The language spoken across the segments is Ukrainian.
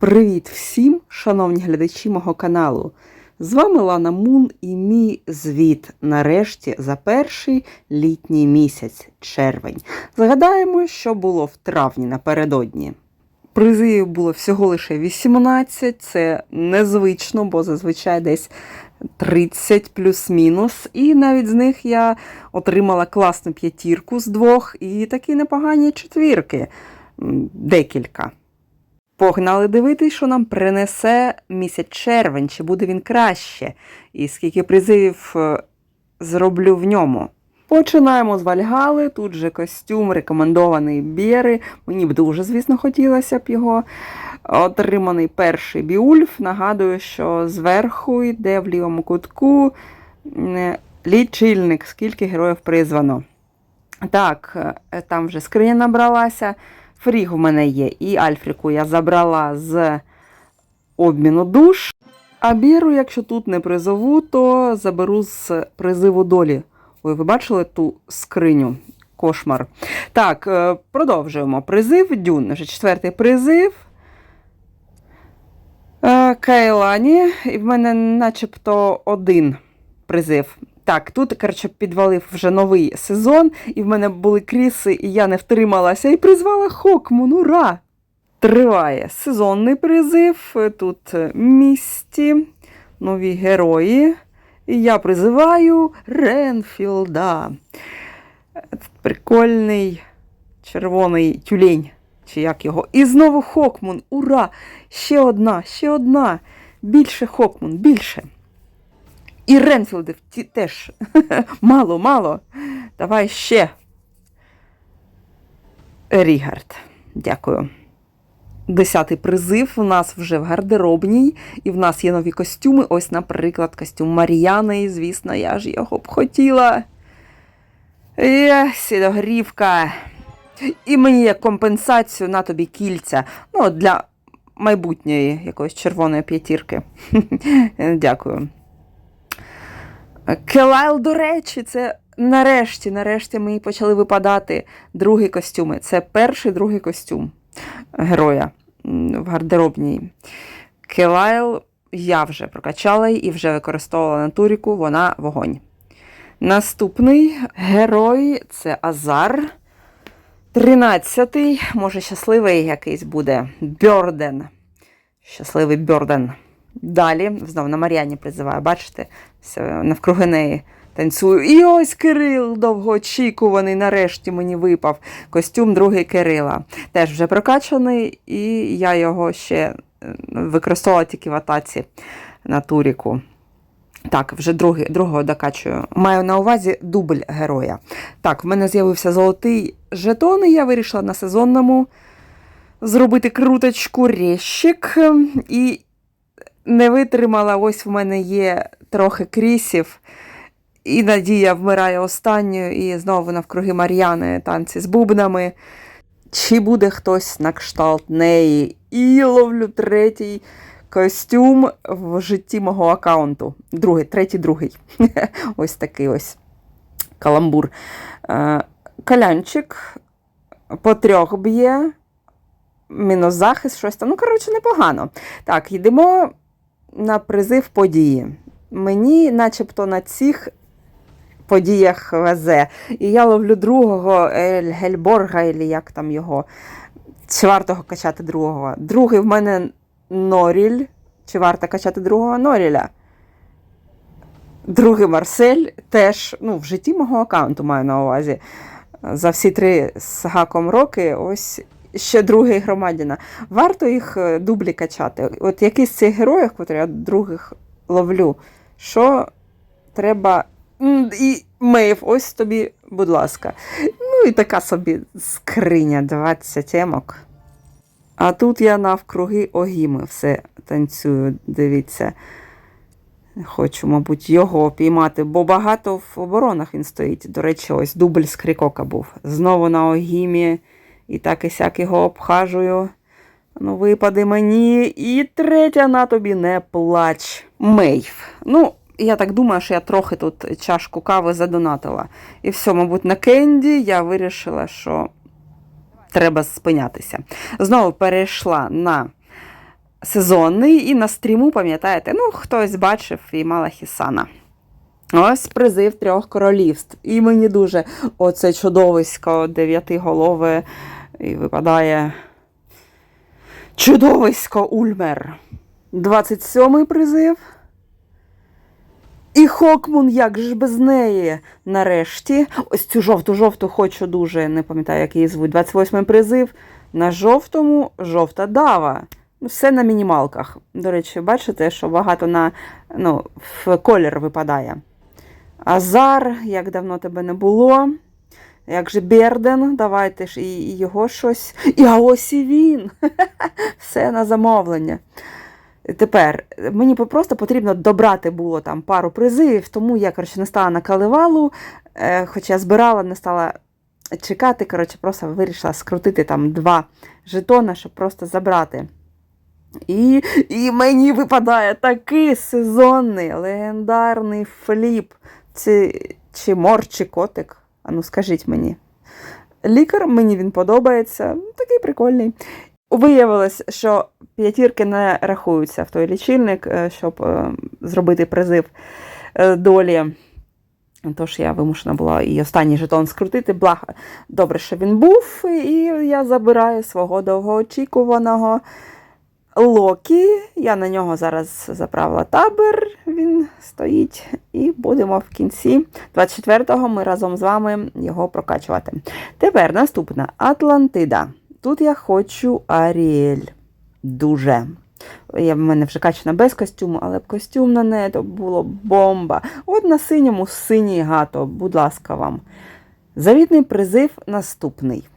Привіт всім, шановні глядачі мого каналу. З вами Лана Мун і мій звіт нарешті за перший літній місяць червень. Згадаємо, що було в травні напередодні. Призивів було всього лише 18, це незвично, бо зазвичай десь 30 плюс-мінус. І навіть з них я отримала класну п'ятірку з двох і такі непогані четвірки. Декілька. Погнали дивитись, що нам принесе місяць червень, чи буде він краще, і скільки призивів е, зроблю в ньому. Починаємо з Вальгали. Тут же костюм рекомендований Бєри. Мені б дуже, звісно, хотілося б його. Отриманий перший Біульф. Нагадую, що зверху йде в лівому кутку е, лічильник, скільки героїв призвано. Так, е, там вже скриня набралася. Фріг у мене є, і Альфріку я забрала з обміну душ. А біру, якщо тут не призову, то заберу з призиву долі. Ой, ви бачили ту скриню? Кошмар. Так, е, продовжуємо. Призив Дюн. Вже четвертий призив. Е, Кайлані. І в мене начебто один призив. Так, тут, коротше, підвалив вже новий сезон, і в мене були кріси, і я не втрималася і призвала Хокмун. Ура! Триває сезонний призив. Тут місті, нові герої. І я призиваю Ренфілда. Прикольний червоний тюлень. Чи як його? І знову Хокмун. Ура! Ще одна, ще одна. Більше Хокмун, більше. І Ренфілдів теж. мало, мало. Давай ще. Рігард. Дякую. Десятий призив у нас вже в гардеробній, і в нас є нові костюми. Ось, наприклад, костюм Мар'яни. Звісно, я ж його б хотіла. Є, сідогрівка. І мені як компенсацію на тобі кільця. Ну, для майбутньої якоїсь червоної п'ятірки. Дякую. Келайл, до речі, це нарешті, нарешті мені почали випадати другі костюми. Це перший другий костюм героя в гардеробній. Келайл я вже прокачала і вже використовувала на туріку, вона вогонь. Наступний герой це Азар. Тринадцятий, може, щасливий якийсь буде. Бьорден. Щасливий Бьорден. Далі, знову на Мар'яні призиваю, бачите, навкруги неї танцюю. І ось Кирил, довгоочікуваний, нарешті мені випав. Костюм другий Кирила. Теж вже прокачаний, і я його ще е, використовувала тільки в атаці на туріку. Так, вже другий, другого докачую. Маю на увазі дубль героя. Так, в мене з'явився золотий жетон, і я вирішила на сезонному зробити круточку рещик. І не витримала, ось в мене є трохи крісів. І Надія вмирає останньою, і знову навкруги Мар'яни танці з бубнами. Чи буде хтось на кшталт неї? І ловлю третій костюм в житті мого аккаунту. Другий, третій, другий. ось такий ось каламбур. Е, Калянчик по трьох б'є. Мінус захист, щось там. Ну, коротше, непогано. Так, йдемо на призив події. Мені, начебто, на цих подіях везе. І я ловлю другого Ель Гельборга, або як там його. Чи варто качати другого? Другий в мене Норіль. Чи варто качати другого Норіля? Другий Марсель теж ну, в житті мого аккаунту маю на увазі. За всі три з гаком роки, ось ще другий громадяна. Варто їх е, дублі качати. От якийсь з цих героїв, котрі я других ловлю, що треба. І Мейв, ось тобі, будь ласка. Ну і така собі скриня 20 емок. А тут я навкруги огіми все танцюю, дивіться. Хочу, мабуть, його піймати, бо багато в оборонах він стоїть. До речі, ось дубль з крікока був. Знову на огімі. І так і сяк його обхажую. Ну, випади мені. І третя на тобі не плач. Мейв. Ну, я так думаю, що я трохи тут чашку кави задонатила. І все, мабуть, на Кенді я вирішила, що треба спинятися. Знову перейшла на сезонний, і на стріму, пам'ятаєте, ну, хтось бачив і мала Хісана. Ось призив трьох королівств. І мені дуже оце чудовисько дев'ятиголове і випадає чудовисько Ульмер. 27-й призив. І Хокмун, як ж без неї? Нарешті. Ось цю жовту-жовту хочу дуже, не пам'ятаю, як її звуть. 28-й призив. На жовтому жовта дава. Ну, Все на мінімалках. До речі, бачите, що багато на ну, в колір випадає. Азар, як давно тебе не було. Як же Берден, давайте ж і його щось. І а ось і він. Все на замовлення. Тепер мені просто потрібно добрати було там пару призивів, тому я коротше, не стала на каливалу, е, хоча збирала, не стала чекати. Коротше, просто вирішила скрутити там два жетони, щоб просто забрати. І, і мені випадає такий сезонний легендарний фліп. Це чи мор, чи котик. А ну скажіть мені. Лікар, мені він подобається, такий прикольний. Виявилось, що п'ятірки не рахуються в той лічильник, е, щоб е, зробити призив е, долі. Тож я вимушена була і останній жетон скрутити. Благо, добре, що він був, і я забираю свого довгоочікуваного Локі. Я на нього зараз заправила табір, він стоїть, і будемо в кінці 24-го ми разом з вами його прокачувати. Тепер наступна Атлантида. Тут я хочу Аріель. Дуже. Я в мене вже качана без костюму, але б костюм на неї то було бомба. От на синьому синій гато, будь ласка вам. Завітний призив наступний.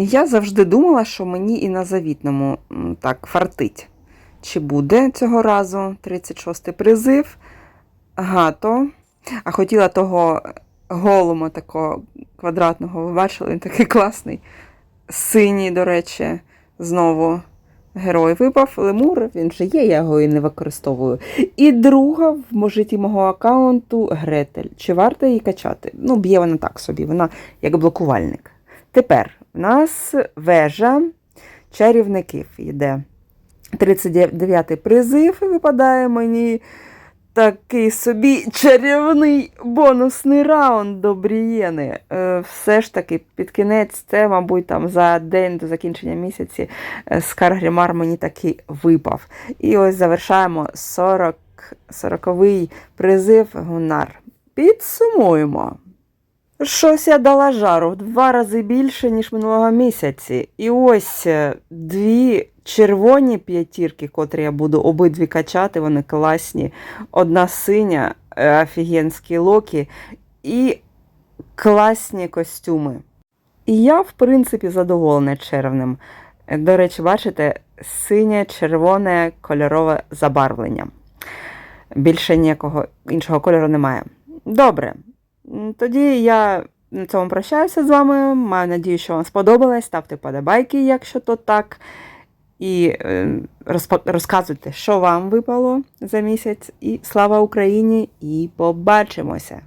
Я завжди думала, що мені і на завітному так фартить. Чи буде цього разу 36-й призив? Гато. А хотіла того голума такого квадратного, ви бачили, він такий класний. Синій, до речі, знову герой випав. Лемур, він же є, я його і не використовую. І друга в можиті мого аккаунту Гретель. Чи варто її качати? Ну, б'є вона так собі, вона як блокувальник. Тепер в нас вежа чарівників йде. 39-й призив випадає мені такий собі чарівний бонусний раунд до Брієни. Е, все ж таки, під кінець, це, мабуть, там за день до закінчення місяці е, Скар Грімар мені таки випав. І ось завершаємо 40, 40-й призив Гунар. Підсумуємо. Щось я дала жару в два рази більше, ніж минулого місяці. І ось е, дві червоні п'ятірки, котрі я буду обидві качати, вони класні. Одна синя, е, офігенські локі, і класні костюми. І я, в принципі, задоволена червним. Е, До речі, бачите, синє, червоне кольорове забарвлення. Більше ніякого іншого кольору немає. Добре. Тоді я на цьому прощаюся з вами. Маю надію, що вам сподобалось. Ставте подобайки, якщо то так. І е, розказуйте, що вам випало за місяць. І слава Україні! І побачимося!